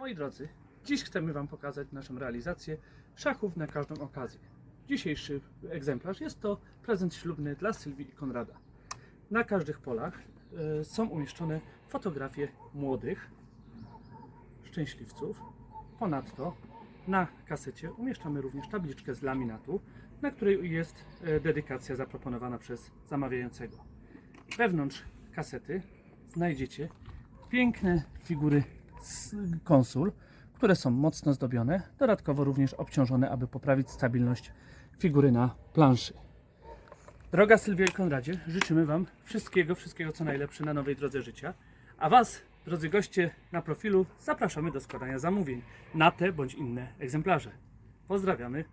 Moi drodzy, dziś chcemy Wam pokazać naszą realizację szachów na każdą okazję. Dzisiejszy egzemplarz jest to prezent ślubny dla Sylwii i Konrada. Na każdych polach e, są umieszczone fotografie młodych szczęśliwców. Ponadto na kasecie umieszczamy również tabliczkę z laminatu, na której jest e, dedykacja zaproponowana przez zamawiającego. Wewnątrz kasety znajdziecie piękne figury konsul, które są mocno zdobione, dodatkowo również obciążone, aby poprawić stabilność figury na planszy. Droga Sylwia i Konradzie, życzymy Wam wszystkiego, wszystkiego co najlepsze na nowej drodze życia. A Was, drodzy goście na profilu, zapraszamy do składania zamówień na te bądź inne egzemplarze. Pozdrawiamy.